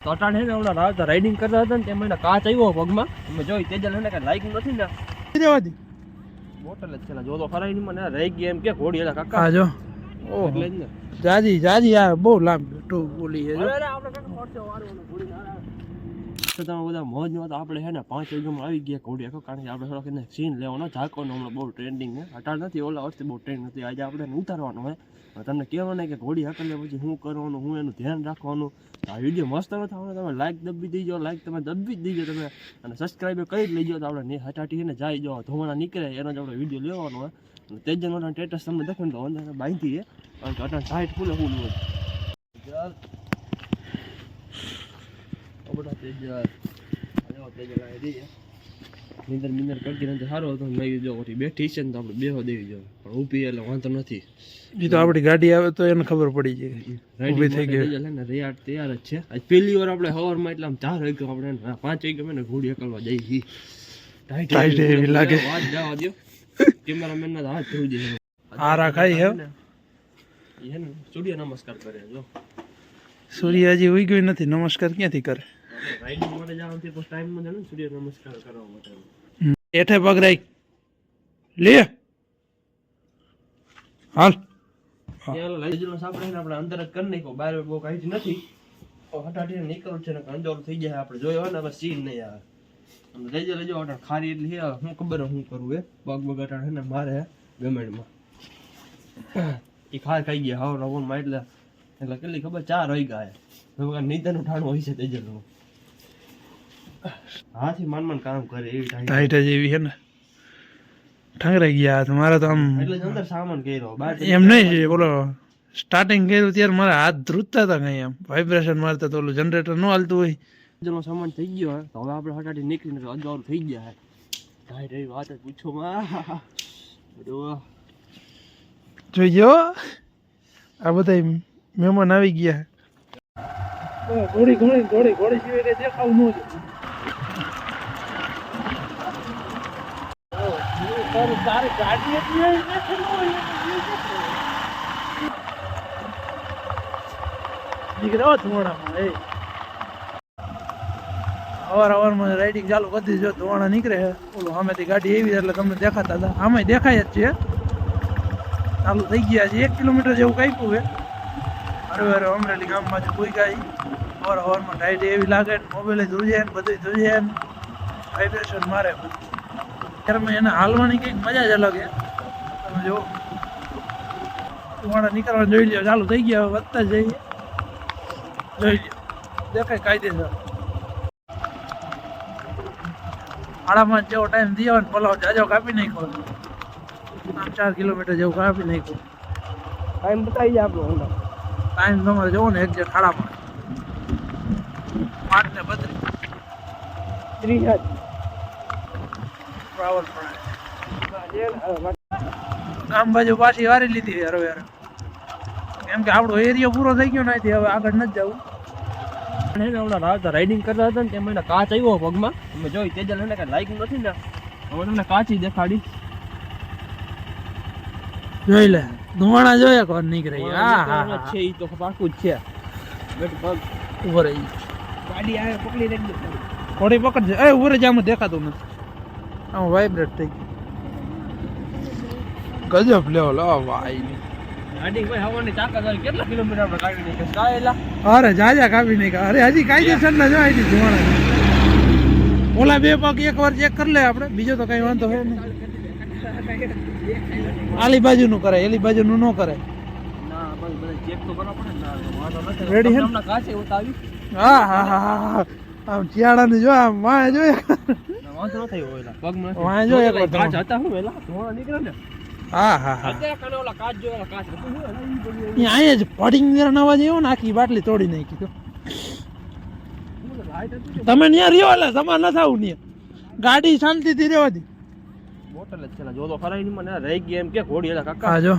તો હે ને હમણાં રાત રાઇડિંગ કરતા હતા ને તેમાં એને કાચ આવ્યો પગમાં. અમે જોઈ તેજલ એને કઈ લાગ્યું નથી ને. રેવાથી બોટલ જ છે જોતો જો તો ખરાઈ ની મને. રહી ગઈ એમ કે ઘોડી એલા કાકા. જો. ઓહ ને. જાજી જાજી આ બહુ લાંબ ટુ બોલી છે અરે, આપણે કાકા ખોટો વાળવાનો ઘોડીને, અરે, અરે. તો તમે બધા મોજ તો આપણે છે ને પાંચ વાગ્યામાં આવી ગયા આખો, કારણ કે આપણે થોડાક એને સીન લેવાનો ઝાકોનો હમણાં બહુ ટ્રેન્ડિંગ છે. અટાળ નથી, ઓલા વર્ષથી બહુ ટ્રેન્ડ નથી. આજે આપણે એને ઉતારવાનો હોય તમને કહેવાનું કે ઘોડી હકલે પછી શું કરવાનું, હું એનું ધ્યાન રાખવાનું. આ વીડિયો મસ્ત ન થવાનો તમે લાઇક દબી દીજો લાઈક તમે દબી જ દીજો તમે. અને સબસ્ક્રાઈબ કરી જ લેજો. તો આપણે નહીં હટાટી ને જાય જો. ધોવાણા નીકળે, એનો જ આપણે વીડિયો લેવાનો હોય અને તેજન સ્ટેટસ તમને દેખો ને તો અંદર બાંધી અને અટાણ સાઈડ ફૂલે ફૂલ હોય છે નિંદર કરતી નથી સારો હતો. મેં જો ઓછી બેઠી છે ને તો આપણે બેહો દેવી જો પણ ઊભી એટલે વાંધો નથી. એ તો આપણી ગાડી આવે તો એને ખબર પડી જાય. ઊભી થઈ ગઈ. એટલે ને રેયાટ તૈયાર જ છે. આજ પહેલી વાર આપણે હવારમાં એટલે આમ ચાર વાગ્યો આપણે પાંચ વાગ્યો મેં ને ઘોડી એકલવા જઈ ગઈ ટાઈટ એવી લાગે. વાત જવા દો કેમેરામેન ના હાથ ધોઈ જાય આરા ખાઈ હે સૂર્ય નમસ્કાર કરે જો. સૂર્ય હજી ઉઈ ગયો નથી. નમસ્કાર ક્યાંથી કરે? રાઇડિંગ માટે જાય હોય ને સીન નહીં આવે લેજો લેજો ખારી એટલી હું. ખબર હું કરું એ પગ બગ અટાણ ને મારે ગમેડમાં એ ખાર ખાઈ ગયા હાવ રવનમાં એટલે એટલે કેટલી ખબર ચાર વાઈ ગયા હવે નીંદરનું ઠાણું હોય છે તેજલનું હાથી માન માન કામ કરે એવી ટાઈટ જ એવી છે ને. ઠંગરાઈ ગયા તો મારા તો આમ એટલે અંદર સામાન કર્યો. એમ નહીં બોલો. સ્ટાર્ટિંગ કર્યું ત્યારે મારા હાથ ધ્રુજતા હતા કઈ એમ. વાઇબ્રેશન મારતા તો ઓલું જનરેટર ન હાલતું હોય. જેનો સામાન થઈ ગયો તો હવે આપણે હટાટી નીકળીને અજવાળું થઈ ગયા હે. ઢાઈ ઢાઈ વાત જ પૂછો માં જોઈ ગયો? આ બધા મહેમાન આવી ગયા. ઘોડી ઘોડી ઘોડી ઘોડી સિવાય કઈ દેખાવું ન તારી અવાર અવારમાં રાઇડિંગ ચાલુ કરી દીધી ધોવાણા નીકળે છે. ઓલું સામેથી ગાડી એવી એટલે તમને દેખાતા હતા. આમે દેખાય જ છે. ચાલુ થઈ ગયા એક કિલોમીટર જેવું કાપ્યું છે. અરે અરે અમરેલી ગામ બાજુ કોઈ કાંઈ અવાર અવારમાં ટાઈટ એવી લાગે મોબાઈલ ધોઈએ ને બધું ધોઈએ ને. વાઇબ્રેશન મારે ત્યારે એને હાલવાની કંઈક મજા જ અલગ છે. તમે જો ધોવાણા નીકળવાનું જોઈ લ્યો ચાલુ થઈ ગયા હવે વધતા જ જઈએ. જોઈ લ્યો. દેખાય કાયદેસર. આડામાં જેવો ટાઈમ દીયો ને પલાવ જાજો કાપી નાખો આમ ચાર કિલોમીટર જેવું કાપી નાખ્યું. ટાઈમ બતાવી જાય આપણો ટાઈમ તમારે જવો ને એક્ઝેક્ટ ખાડામાં પાંચ ને બત્રીસ. ત્રીસ બરાબર પડે આમ બાજુ પાછી વારી લીધી હરો યાર કેમ કે આપણો એરિયો પૂરો થઈ ગયો નથી હવે આગળ નથી જવું. અને એને હમણાં રાત રાઇડિંગ કરતા હતા ને તેમાં એને કાચ આવ્યો પગમાં. તમે જોઈ તેજલ એને કાંઈ લાગ્યું નથી ને. હવે તમને કાચી દેખાડી. જોઈ લે ધોવાણા જોયા કોણ નીકળે. હા હા હા છે ઈ તો પાકું જ છે. બેટ પગ ઊભો રહી. ગાડી આવે પકડી રાખજો. થોડી પકડજે. એ ઊભો રહી જામ દેખાતું નથી. આમાં વાઇબ્રેટ થઈ ગયું. ગજબ લેવો લો કાયેલા? અરે જાજા કાપી નહીં અરે હજી કાયદેસર ના જોઈ હતી ધુવાણા ઓલા બે પગ એક વાર ચેક કરી લે આપણે. બીજો તો કઈ વાંધો હોય નહીં. આલી બાજુ નું કરે એલી બાજુ નું ન કરે ના. ને ના Ready હે ને? હા હા હા આમ ચિયાડા જો આમ ના વાંધો થયો ઓલા પગમાં વાંહે એક વાર કાચ હતા હું વેલા? ધોળા નીકળે ને? હા હા હા. અત્યારે કાને ઓલા કાચ જો ઓલા કાચ હતું શું એલા ઈ બધું. અહીંયા અહીંયા જ પડિંગ વેરણ અવાજ એવો ને આખી બાટલી તોડી નાખી તો. તમે ત્યાં રહ્યો એટલે તમારે ન થવું ત્યાં ગાડી શાંતિથી રહેવાથી બોટલ જ છે જો તો ખરાઈ ની મને રહી ગઈ એમ કે ઘોડી એટલે કાકા. હા જો.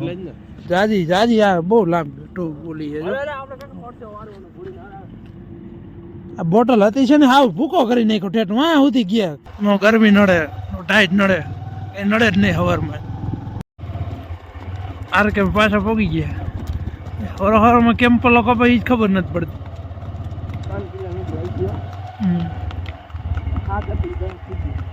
ને. જાજી જાજી આ બહુ લાંબી ટુ બોલી છે આપણે કાકા ઘોડી ના આ બોટલ હતી છે ને, હાવ ભૂકો કરી નાખ્યો ઠેઠ. વાં સુધી ગયા. ગરમી નડે, ટાઈટ નડે, એ નડે જ નહીં હવારમાં. આર કે પાછા પોગી ગયા. હવાર હરોમાં કેમ પલો કપાય એ જ ખબર નથી પડતી. હમ. આ કપી દસ થઈ ગયું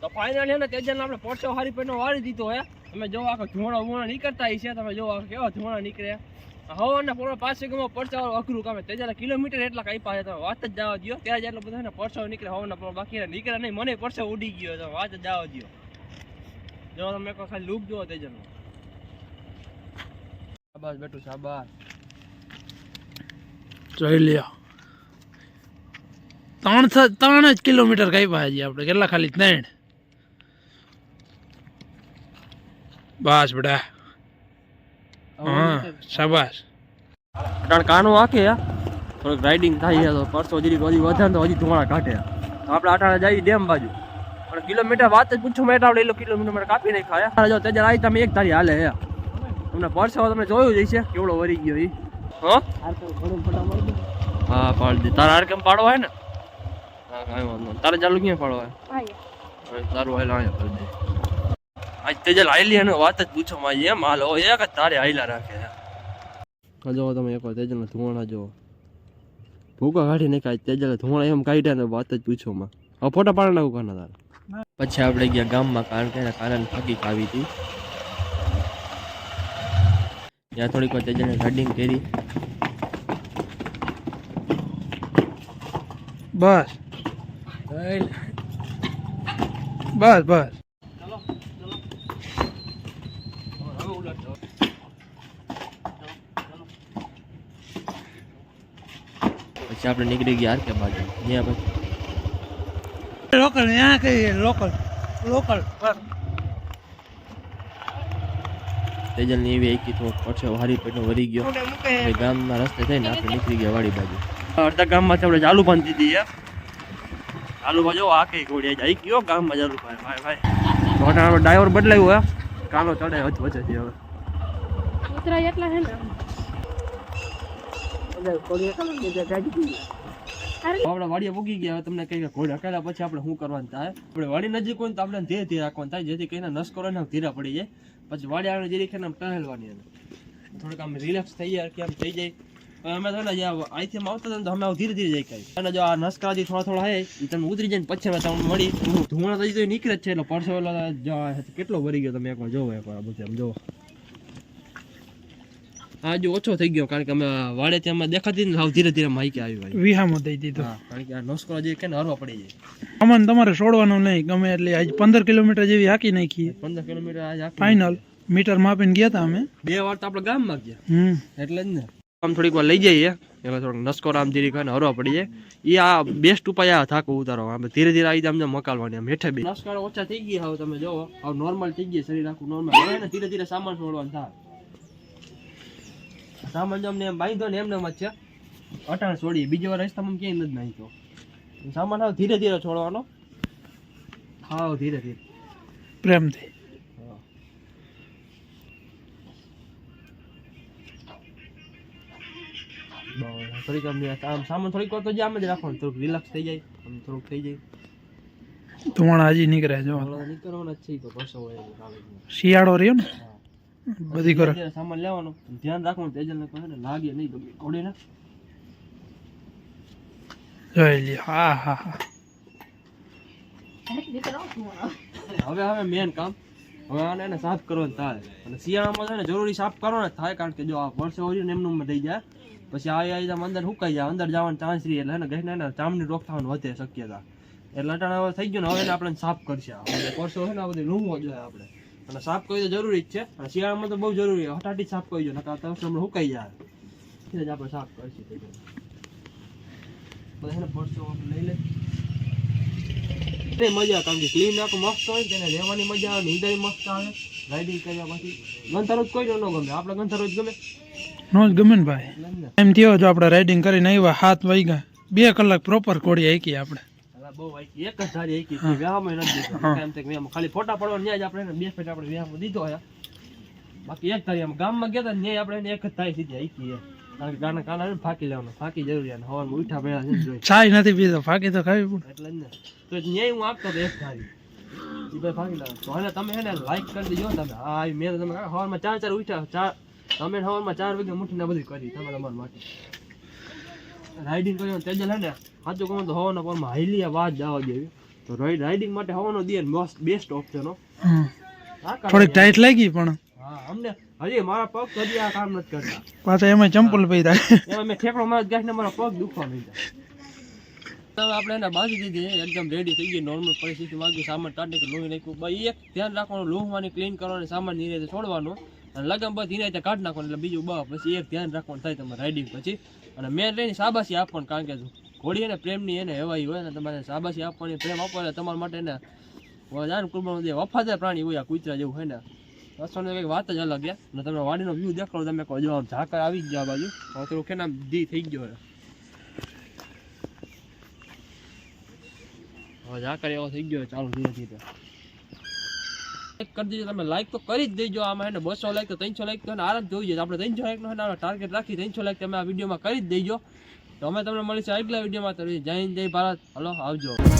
તો ફાઇનલ છે ને તેજન આપણે પોટો હારી પેટનો વાળી દીધો હે. તમે જો આખો ધુમાડો ધુમાડો નીકળતા હશે તમે જો આખો કેવો નીકળ્યા નીકળે. હવાના પોણા પાંચ સેકન્ડમાં પરચા અઘરું કામે તેજન કિલોમીટર એટલા કઈ પાસે તમે વાત જ જવા દો ત્યાં જેટલો બધો ને પરસો નીકળે, હવાના પોણા બાકી નીકળે નહીં, મને પરસો ઉડી ગયો તમે વાત જ જવા દો જો તમે એક ખાલી લુક જુઓ તેજન શાબાશ બેટું, શાબાશ. જોઈ લ્યો. ત્રણ ત્રણ જ કિલોમીટર કાપ્યા હજી આપણે. કેટલા ખાલી? ત્રણ. બસ બેટા. હા શાબાશ. કારણ કાનો આકે થોડું રાઇડિંગ થાય તો પરસો જરી હજી વધારે તો હજી ધુમાડા કાઢે આપણે આટાણા જઈએ ડેમ બાજુ. પણ કિલોમીટર વાત જ પૂછો મેં આપણે એટલો કિલોમીટર મારે કાપી નહીં ખાયા જો તેજર આવી તમે એક તારી હાલે હે તમને પરસો તમે જોયું જ છે કેવડો વરી ગયો એ હો? હા પાડ દે. તારા હાર કેમ પાડવા હે ને? હા કાંઈ વાંધો નહીં. તારે ચાલુ ક્યાં પાડવા તારું હાલ અહીંયા કરી દે. આજ તેજલ હાઈલી અને વાત જ પૂછો માં એમ. હાલ એક જ તારે હાઈલા રાખે છે. જો તમે એક વાર તેજલના ધુવાણા જો ભૂકા કાઢી નાખ્યા તેજલ ધુવાણા એમ કાઢ્યા ને વાત જ પૂછો માં હવે ફોટા પાડી નાખું કાના તારે. પછી આપણે ગયા ગામમાં કારણ કે એના કારણે ફાકી આવી હતી. ત્યાં થોડીક વાર તેજલને રાઇડિંગ કરી બસ. બસ બસ ચલો ચલો હવે ઉલટ પછી આપણે નીકળી ગયા આર કે બાજુ ત્યાં પછી લોકલ ત્યાં કહીએ લોકલ લોકલ બસ. તેજલની એવી એકી તો પડશે હારી પેટનો વરી ગયો. ગામ ગામના રસ્તે થઈને આપણે નીકળી ગયા વાડી બાજુ. અડધા ગામમાંથી આપણે ચાલુ બાંધી દીધી ચાલુ બાજુ આ કઈ ઘોડી આવી ગયો ગામમાં ચાલુ ભાઈ ભાઈ. ભાઈ ઘોટાનો ડ્રાઈવર બદલાયું હે. કાનો ચડે વચ્ચે હવે. ઉતરાય એટલા હે ને. આપણે વાડીએ પૂગી ગયા તમને કઈ ઘોડ હકેલા પછી આપણે શું કરવાનું થાય? આપણે વાડી નજીક હોય તો આપણે ધીરે ધીરે રાખવાનું થાય, જેથી કઈને નસ કરો ને ધીરા પડી જાય. પછી વાડી આપણે જરી કે ટહેલવાની થોડુંક આમ રિલેક્સ થઈ જાય કે આમ થઈ જાય. અમે તો જ્યાં અહીંથી આવતા હતા અમે આમ ધીરે ધીરે જઈ કઈ અને જો આ નસકાજી થોડા થોડા હે એ તમે ઉતરી જાય પછી અમે તમને મળી. ધુમાડા તો નીકળે જ છે, એટલે પરસો એટલે કેટલો ભરી ગયો તમે એકવાર, જોવો એકવાર બધું આમ, જોવો. આ ઓછો થઈ ગયો કારણ કે અમે વાડે ત્યાં દેખાતી ને સાવ ધીરે ધીરે માહિતી આવી ભાઈ વિહામાં દઈ દીધો. હા કારણ કે આ નસકો જે કે હરવા પડી જાય. આમાં તમારે છોડવાનું નહીં. ગમે એટલે આજ પંદર કિલોમીટર જેવી હાકી નાખી. પંદર કિલોમીટર આજ ફાઇનલ મીટર માપીને ગયા હતા અમે. બે વાર તો આપણે ગામમાં ગયા. હમ. એટલે જ ને. આમ થોડીક વાર લઈ જઈએ. એમાં થોડોક નસકો આમ ધીરે કરીને હરવા પડી જાય. એ આ બેસ્ટ ઉપાય આ થાકો ઉતારો. આમ ધીરે ધીરે આવી આમ મકાલવાની. આમ હેઠે બી નસકારો ઓછા થઈ ગયા હવે તમે જોવો. હવે નોર્મલ થઈ ગયા શરીર આખું નોર્મલ હવે ધીરે ધીરે સામાન છોડવાનું થાય. સામાન જો અમને એમ બાંધો ને એમને એમ જ છે. અટાણ છોડી બીજી વાર રસ્તામાં ક્યાંય નથી નાખ્યો. સામાન હવે ધીરે ધીરે છોડવાનો. હાવ ધીરે ધીરે. પ્રેમથી. થોડીક અમને આમ સામાન થોડીક વાર તો જે આમ જ રાખવાનું. થોડુંક રિલેક્સ થઈ જાય આમ થોડુંક થઈ જાય. ધુમાડા હજી નીકળે જો. તો નીકળવાના છે તો હોય શિયાળો રહ્યો ને. બધી કરે સામાન લેવાનો. ધ્યાન રાખવાનું તેજલ ને કહે ને લાગે નહીં તો ઘોડીને જોઈ લ્યો. હા હા હા. હવે હવે મેન કામ. હવે આને એને સાફ કરવાનું થાય. અને શિયાળામાં છે ને જરૂરી સાફ કરવાનો થાય કારણ કે જો આ વર્ષે હોય ને એમનું એમ થઈ જાય. પછી આ આવી આમ અંદર સુકાઈ જાય અંદર જવાનો ચાન્સ રહી. એટલે એને ગઈને એને ચામડી રોગ થવાનું વધે શક્યતા. એટલે અટાણા હવે થઈ ગયું ને હવે એને આપણે સાફ કરશે. આ. એટલે છે ને આ બધી લૂંગવો જોઈએ આપણે. અને સાફ કરવી તો જરૂરી જ છે. અને શિયાળામાં તો બહુ જરૂરી હટાટી સાફ કરવી જોઈએ. નકર તરફ હમણાં સુકાઈ જાય. એટલે જ આપણે સાફ કરીશું. તે બધા પરસો લઈ લે મજા કારણ કે ક્લીન આખું મસ્ત હોય તેને રહેવાની મજા આવે નીંદર મસ્ત આવે. રાઇડિંગ કર્યા પછી ગંથારો જ કોઈ ન ગમે. આપણે ગંથારો જ ગમે. નો જ ગમે ને ભાઈ. એમ થયો જો આપણે રાઇડિંગ કરીને આવ્યા હાથ વાગ્યા. બે કલાક પ્રોપર કોડી હાકી આપણે. બહુ આઈકી એક જ સારી આઈકી છે વ્યાહમાં નથી દીધો એમ થાય કે વ્યાહમાં ખાલી ફોટા પડવા ન્યાય જ આપણે બે ફેટ આપણે વ્યાહમાં દીધો હોય બાકી એક તારી આમ ગામમાં ગયા હતા ન્યાય આપણે એક જ થાય સીધી આઈકી કારણ કે ગાના કાના ફાકી લેવાનો. ફાકી જરૂરી અને હવામાં ઉઠા પહેલા છે ચાય નથી પીધો ફાકી તો ખાવી પડે. એટલે જ ને. તો ન્યાય હું આપતો હતો એક ઈ ભાઈ ભાગી લાવે તો હવે તમે હે ને લાઈક કરી દેજો તમે. હા મેં તમે હવારમાં ચાર ચાર ઉઠ્યા. ચાર તમે હવારમાં ચાર વાગે મૂઠીને ને બધી કરી. તમે તમારા માટે. રાઇડિંગ કરીને તેજલ હે ને સાચું કહું તો હવાના પરમાં હાઈલી વાત જવા જેવી. તો રાઇડિંગ માટે હવાનો દે મોસ્ટ બેસ્ટ ઓપ્શન હો. થોડીક ટાઈટ લાગી પણ. હા અમને હજી મારા પગ કદી આ કામ નથી કરતા. પાછા એમાં ચંપલ થાય એમાં મેં ઠેકડો મારા ગાંઠને મારા પગ દુખવા નહીં હવે આપણે એને બાંધી દીધી એકદમ રેડી થઈ ગઈ નોર્મલ પરિસ્થિતિ માંગી સામાન કાઢી કે લોહી નાખ્યું. ભાઈ એક ધ્યાન રાખવાનું લોહવાની ક્લીન કરવાનું સામાન ધીરે છોડવાનું. અને લગન બધી ધીરે કાઢ નાખવાનું એટલે બીજું બસ. પછી એક ધ્યાન રાખવાનું થાય તમારે રાઇડિંગ પછી. અને મેન રહીને સાબાસી આપવાનું, કારણ કે ઘોડી એને પ્રેમની એને હેવાઈ હોય ને તમારે સાબાસી આપવાની, પ્રેમ આપવા એટલે તમારા માટે એને જાણ કુરબાન વફાદાર પ્રાણી હોય આ કૂતરા જેવું હોય ને. રસોની કંઈક વાત જ અલગ છે. અને તમે વાડીનો વ્યૂ દેખાડો, તમે કહો, જો આમ ઝાકર આવી જ ગયા બાજુ. થોડું કે નામ દી થઈ ગયો છે હવે ઝાકર એવો થઈ ગયો, ચાલુ ધીરે ધીરે. કરી દેજો. તમે લાઈક તો કરી જ દેજો. આમાં એને બસો લાઈક તો ત્રણસો લાઈક તો આરામ જોઈએ છે આપણે ત્રણસો લાઈકનો નો ટાર્ગેટ રાખી ત્રણસો લાઈક તમે આ વિડીયોમાં કરી જ દેજો. તો અમે તમને મળીશું આગલા વિડીયોમાં તો જય જય ભારત. હલો, આવજો.